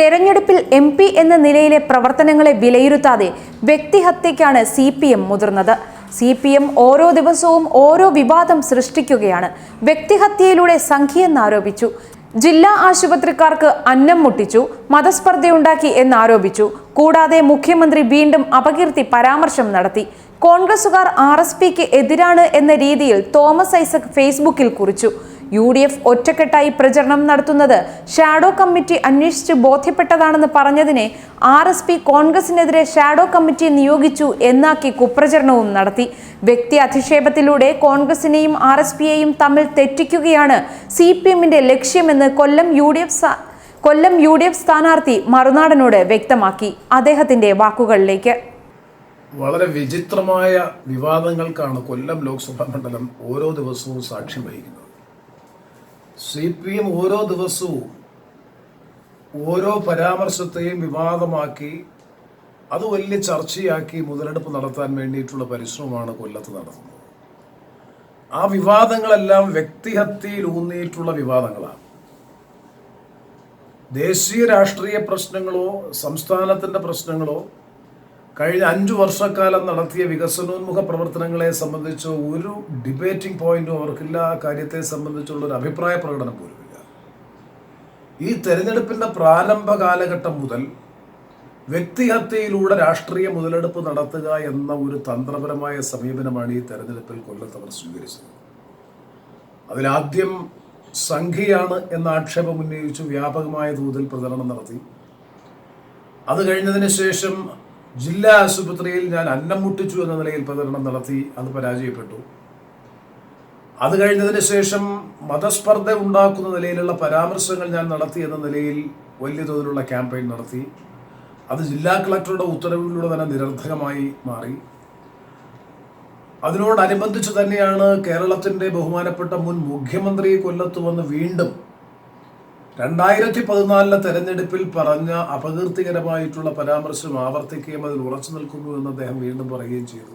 തെരഞ്ഞെടുപ്പിൽ M P എന്ന നിലയിലെ പ്രവർത്തനങ്ങളെ വിലയിരുത്താതെ വ്യക്തിഹത്യയ്ക്കാണ് സി പി എം മുതിർന്നത്. സി പി എം ഓരോ ദിവസവും ഓരോ വിവാദം സൃഷ്ടിക്കുകയാണ്. വ്യക്തിഹത്യയിലൂടെ സംഖ്യയെന്നാരോപിച്ചു ജില്ലാ ആശുപത്രിക്കാർക്ക് അന്നം മുട്ടിച്ചു മതസ്പർദ്ധയുണ്ടാക്കി എന്നാരോപിച്ചു. കൂടാതെ മുഖ്യമന്ത്രി വീണ്ടും അപകീർത്തി പരാമർശം നടത്തി. കോൺഗ്രസുകാർ ആർ എസ് പിക്ക് എതിരാണ് എന്ന രീതിയിൽ തോമസ് ഐസക് ഫേസ്ബുക്കിൽ കുറിച്ചു. യു ഡി എഫ് ഒറ്റക്കെട്ടായി പ്രചരണം നടത്തുന്നത്. ഷാഡോ കമ്മിറ്റി അന്വേഷിച്ച് ബോധ്യപ്പെട്ടതാണെന്ന് പറഞ്ഞതിനെ ആർ എസ് പി കോൺഗ്രസിനെതിരെ ഷാഡോ കമ്മിറ്റി നിയോഗിച്ചു എന്നാക്കി കുപ്രചരണവും നടത്തി. വ്യക്തി അധിക്ഷേപത്തിലൂടെ കോൺഗ്രസിനെയും ആർ എസ് പിയെയും തമ്മിൽ തെറ്റിക്കുകയാണ് സി പി എമ്മിന്റെ ലക്ഷ്യമെന്ന് Kollam U D F Kollam U D F സ്ഥാനാർത്ഥി മറുനാടനോട് വ്യക്തമാക്കി. അദ്ദേഹത്തിന്റെ വാക്കുകളിലേക്ക്. വളരെ വിചിത്രമായ വിവാദങ്ങൾക്കാണ് കൊല്ലം ലോക്സഭാ മണ്ഡലം ഓരോ ദിവസവും സാക്ഷ്യം വഹിക്കുന്നത്. സി പി എം ഓരോ ദിവസവും ഓരോ പരാമർശത്തെയും വിവാദമാക്കി അത് വലിയ ചർച്ചയാക്കി മുതലെടുപ്പ് നടത്താൻ വേണ്ടിയിട്ടുള്ള പരിശ്രമമാണ് കൊല്ലത്ത് നടത്തുന്നത്. ആ വിവാദങ്ങളെല്ലാം വ്യക്തിഹത്യയിൽ ഊന്നിയിട്ടുള്ള വിവാദങ്ങളാണ്. ദേശീയ രാഷ്ട്രീയ പ്രശ്നങ്ങളോ സംസ്ഥാനത്തിന്റെ പ്രശ്നങ്ങളോ കഴിഞ്ഞ അഞ്ചു വർഷക്കാലം നടത്തിയ വികസനോന്മുഖ പ്രവർത്തനങ്ങളെ സംബന്ധിച്ച് ഒരു ഡിബേറ്റിംഗ് പോയിന്റും അവർക്കില്ല. ആ കാര്യത്തെ സംബന്ധിച്ചുള്ള ഒരു അഭിപ്രായ പ്രകടനം പോലുമില്ല. ഈ തെരഞ്ഞെടുപ്പിന്റെ പ്രാരംഭ കാലഘട്ടം മുതൽ വ്യക്തിഹത്യയിലൂടെ രാഷ്ട്രീയ മുതലെടുപ്പ് നടത്തുക എന്ന ഒരു തന്ത്രപരമായ സമീപനമാണ് ഈ തെരഞ്ഞെടുപ്പിൽ കൊല്ലത്ത് അവർ സ്വീകരിച്ചത്. അതിലാദ്യം സംഖ്യയാണ് എന്ന ആക്ഷേപം ഉന്നയിച്ചു. വ്യാപകമായ തോതിൽ പ്രചരണം നടത്തി. അത് കഴിഞ്ഞതിന് ശേഷം ജില്ലാ ആശുപത്രിയിൽ ഞാൻ അന്നം മുട്ടിച്ചു എന്ന നിലയിൽ പ്രചരണം നടത്തി അത് പരാജയപ്പെട്ടു. അത് കഴിഞ്ഞതിന് ശേഷം മതസ്പർദ്ധ ഉണ്ടാക്കുന്ന നിലയിലുള്ള പരാമർശങ്ങൾ ഞാൻ നടത്തി എന്ന നിലയിൽ വലിയ തോതിലുള്ള ക്യാമ്പയിൻ നടത്തി. അത് ജില്ലാ കളക്ടറുടെ ഉത്തരവിലൂടെ തന്നെ നിരർത്ഥകമായി മാറി. അതിനോടനുബന്ധിച്ച് തന്നെയാണ് കേരളത്തിന്റെ ബഹുമാനപ്പെട്ട മുൻ മുഖ്യമന്ത്രി കൊല്ലത്ത് വന്ന് വീണ്ടും രണ്ടായിരത്തി പതിനാലിലെ തെരഞ്ഞെടുപ്പിൽ പറഞ്ഞ അപകീർത്തികരമായിട്ടുള്ള പരാമർശം ആവർത്തിക്കുകയും അതിൽ ഉറച്ചു നിൽക്കുന്നു എന്ന് അദ്ദേഹം വീണ്ടും പറയുകയും ചെയ്തു.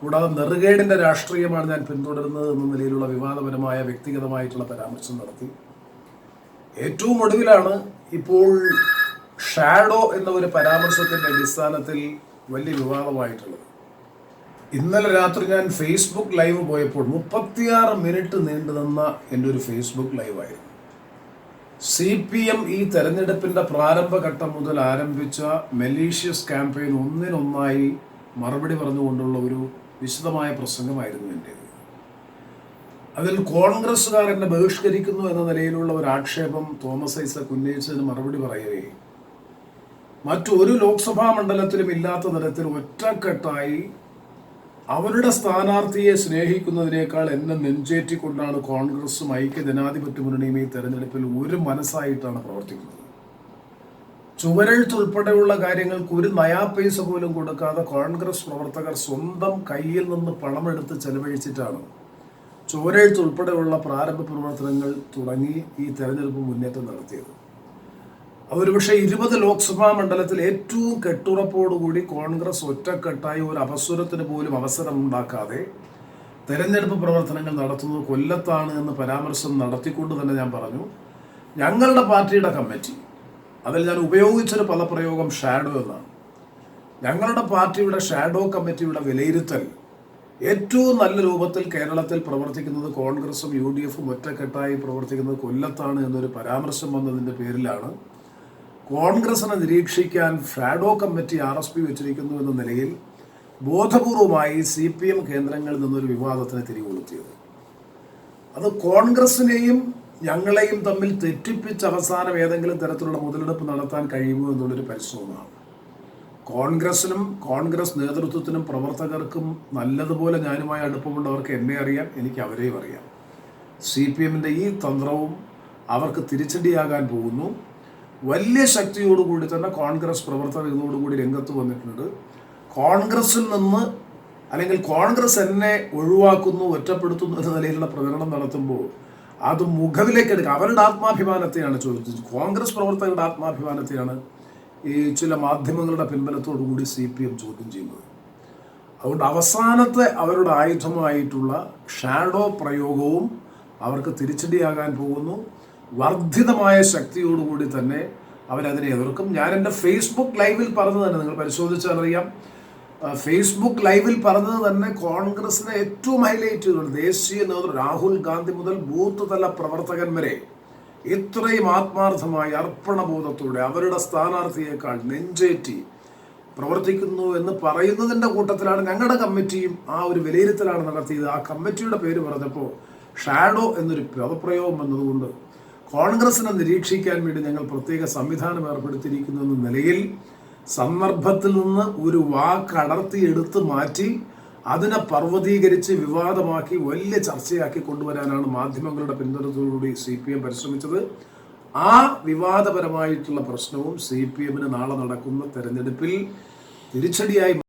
കൂടാതെ നെറുകേടിന്റെ രാഷ്ട്രീയമാണ് ഞാൻ പിന്തുടരുന്നത് എന്ന നിലയിലുള്ള വിവാദപരമായ വ്യക്തിഗതമായിട്ടുള്ള പരാമർശം നടത്തി. ഏറ്റവും ഒടുവിലാണ് ഇപ്പോൾ ഷാഡോ എന്ന ഒരു പരാമർശത്തിന്റെ അടിസ്ഥാനത്തിൽ വലിയ വിവാദമായിട്ടുള്ളത്. ഇന്നലെ രാത്രി ഞാൻ ഫേസ്ബുക്ക് ലൈവ് പോയപ്പോൾ മുപ്പത്തിയാറ് മിനിറ്റ് നീണ്ടു നിന്ന എന്റെ ഒരു ഫേസ്ബുക്ക് ലൈവായിരുന്നു. സി പി എം ഈ തെരഞ്ഞെടുപ്പിന്റെ പ്രാരംഭഘട്ടം മുതൽ ആരംഭിച്ച മെലീഷ്യസ് ക്യാമ്പയിൻ ഒന്നിനൊന്നായി മറുപടി പറഞ്ഞുകൊണ്ടുള്ള ഒരു വിശദമായ പ്രസംഗമായിരുന്നു എന്റെ അതിൽ കോൺഗ്രസ്സുകാർ എന്നെ ബഹിഷ്കരിക്കുന്നു എന്ന നിലയിലുള്ള ഒരു ആക്ഷേപം തോമസ് ഐസക് ഉന്നയിച്ചതിന് മറുപടി പറയവേ മറ്റൊരു ലോക്സഭാ മണ്ഡലത്തിലും ഇല്ലാത്ത തരത്തിൽ ഒറ്റക്കെട്ടായി അവരുടെ സ്ഥാനാർത്ഥിയെ സ്നേഹിക്കുന്നതിനേക്കാൾ എന്നെ നെഞ്ചേറ്റിക്കൊണ്ടാണ് കോൺഗ്രസും ഐക്യ ജനാധിപത്യ മുന്നണിയും ഈ തെരഞ്ഞെടുപ്പിൽ ഒരു മനസ്സായിട്ടാണ് പ്രവർത്തിക്കുന്നത്. ചുവരെഴുത്തുൾപ്പെടെയുള്ള കാര്യങ്ങൾക്ക് ഒരു നയാ പൈസ പോലും കൊടുക്കാതെ കോൺഗ്രസ് പ്രവർത്തകർ സ്വന്തം കയ്യിൽ നിന്ന് പണമെടുത്ത് ചെലവഴിച്ചിട്ടാണ് ചുവരെഴുത്തുൾപ്പെടെയുള്ള പ്രാരംഭ പ്രവർത്തനങ്ങൾ തുടങ്ങി ഈ തെരഞ്ഞെടുപ്പ് മുന്നേറ്റം നടത്തിയത്. അതൊരുപക്ഷെ ഇരുപത് ലോക്സഭാ മണ്ഡലത്തിൽ ഏറ്റവും കെട്ടുറപ്പോടുകൂടി കോൺഗ്രസ് ഒറ്റക്കെട്ടായി ഒരു അപസ്വരത്തിന് പോലും അവസരം ഉണ്ടാക്കാതെ തെരഞ്ഞെടുപ്പ് പ്രവർത്തനങ്ങൾ നടത്തുന്നത് കൊല്ലത്താണ് എന്ന് പരാമർശം നടത്തിക്കൊണ്ട് തന്നെ ഞാൻ പറഞ്ഞു. ഞങ്ങളുടെ പാർട്ടിയുടെ കമ്മിറ്റി അതിൽ ഞാൻ ഉപയോഗിച്ചൊരു പദപ്രയോഗം ഷാഡോ എന്നാണ്. ഞങ്ങളുടെ പാർട്ടിയുടെ ഷാഡോ കമ്മിറ്റിയുടെ വിലയിരുത്തൽ ഏറ്റവും നല്ല രൂപത്തിൽ കേരളത്തിൽ പ്രവർത്തിക്കുന്നത് കോൺഗ്രസും യു ഡി എഫും ഒറ്റക്കെട്ടായി പ്രവർത്തിക്കുന്നത് കൊല്ലത്താണ് എന്നൊരു പരാമർശം വന്നതിന്റെ പേരിലാണ്. കോൺഗ്രസിനെ നിരീക്ഷിക്കാൻ shadow committee R S P വെച്ചിരിക്കുന്നു എന്ന നിലയിൽ ബോധപൂർവമായി സി പി എം കേന്ദ്രങ്ങളിൽ നിന്നൊരു വിവാദത്തിന് തിരികൊളുത്തിയത്. അത് കോൺഗ്രസിനെയും ഞങ്ങളെയും തമ്മിൽ തെറ്റിപ്പിച്ച് അവസാനം ഏതെങ്കിലും തരത്തിലുള്ള മുതലെടുപ്പ് നടത്താൻ കഴിയുമോ എന്നുള്ളൊരു പരിശ്രമമാണ്. കോൺഗ്രസിനും കോൺഗ്രസ് നേതൃത്വത്തിനും പ്രവർത്തകർക്കും നല്ലതുപോലെ ഞാനുമായി അടുപ്പമുള്ളവർക്ക് എന്നെ അറിയാം എനിക്ക് അവരെയും അറിയാം. സി പി എമ്മിന്റെ ഈ തന്ത്രവും അവർക്ക് തിരിച്ചടിയാകാൻ പോകുന്നു. വലിയ ശക്തിയോടുകൂടി തന്നെ കോൺഗ്രസ് പ്രവർത്തകർ ഇതോടുകൂടി രംഗത്ത് വന്നിട്ടുണ്ട്. കോൺഗ്രസിൽ നിന്ന് അല്ലെങ്കിൽ കോൺഗ്രസ് എന്നെ ഒഴിവാക്കുന്നു ഒറ്റപ്പെടുത്തുന്നു എന്ന നിലയിലുള്ള പ്രകടനം നടത്തുമ്പോൾ അത് മുഖവിലേക്ക് എടുക്കുക. അവരുടെ ആത്മാഭിമാനത്തെയാണ് ചോദിച്ചത്. കോൺഗ്രസ് പ്രവർത്തകരുടെ ആത്മാഭിമാനത്തെയാണ് ഈ ചില മാധ്യമങ്ങളുടെ പിൻബലത്തോടു കൂടി സി പി എം ചോദ്യം ചെയ്യുന്നത്. അതുകൊണ്ട് അവസാനത്തെ അവരുടെ ആയുധമായിട്ടുള്ള ഷാഡോ പ്രയോഗവും അവർക്ക് തിരിച്ചടിയാകാൻ പോകുന്നു. വർദ്ധിതമായ ശക്തിയോടുകൂടി തന്നെ അവരതിനെ എതിർക്കും. ഞാൻ എന്റെ ഫേസ്ബുക്ക് ലൈവിൽ പറഞ്ഞത് തന്നെ നിങ്ങൾ പരിശോധിച്ചാൽ അറിയാം. ഫേസ്ബുക്ക് ലൈവിൽ പറഞ്ഞത് തന്നെ കോൺഗ്രസിനെ ഏറ്റവും ഹൈലൈറ്റ് ചെയ്തുകൊണ്ട് ദേശീയ നേതൃത്വം രാഹുൽ ഗാന്ധി മുതൽ ബൂത്ത് തല പ്രവർത്തകൻ വരെ ഇത്രയും ആത്മാർത്ഥമായി അർപ്പണബോധത്തോടെ അവരുടെ സ്ഥാനാർത്ഥിയേക്കാൾ നെഞ്ചേറ്റി പ്രവർത്തിക്കുന്നു എന്ന് പറയുന്നതിന്റെ കൂട്ടത്തിലാണ് ഞങ്ങളുടെ കമ്മിറ്റിയും ആ ഒരു വിലയിരുത്തലാണ് നടത്തിയത്. ആ കമ്മിറ്റിയുടെ പേര് പറഞ്ഞപ്പോൾ ഷാഡോ എന്നൊരു പദപ്രയോഗം വന്നതുകൊണ്ട് കോൺഗ്രസിനെ നിരീക്ഷിക്കാൻ വേണ്ടി ഞങ്ങൾ പ്രത്യേക സംവിധാനം ഏർപ്പെടുത്തിയിരിക്കുന്നു എന്ന നിലയിൽ സന്ദർഭത്തിൽ നിന്ന് ഒരു വാക്കടർത്തി എടുത്തു മാറ്റി അതിനെ പർവതീകരിച്ച് വിവാദമാക്കി വലിയ ചർച്ചയാക്കി കൊണ്ടുവരാനാണ് മാധ്യമങ്ങളുടെ പിന്തുണത്തോടുകൂടി സി പി എം പരിശ്രമിച്ചത്. ആ വിവാദപരമായിട്ടുള്ള പ്രശ്നവും സി പി എമ്മിന് നാളെ നടക്കുന്ന തെരഞ്ഞെടുപ്പിൽ തിരിച്ചടിയായി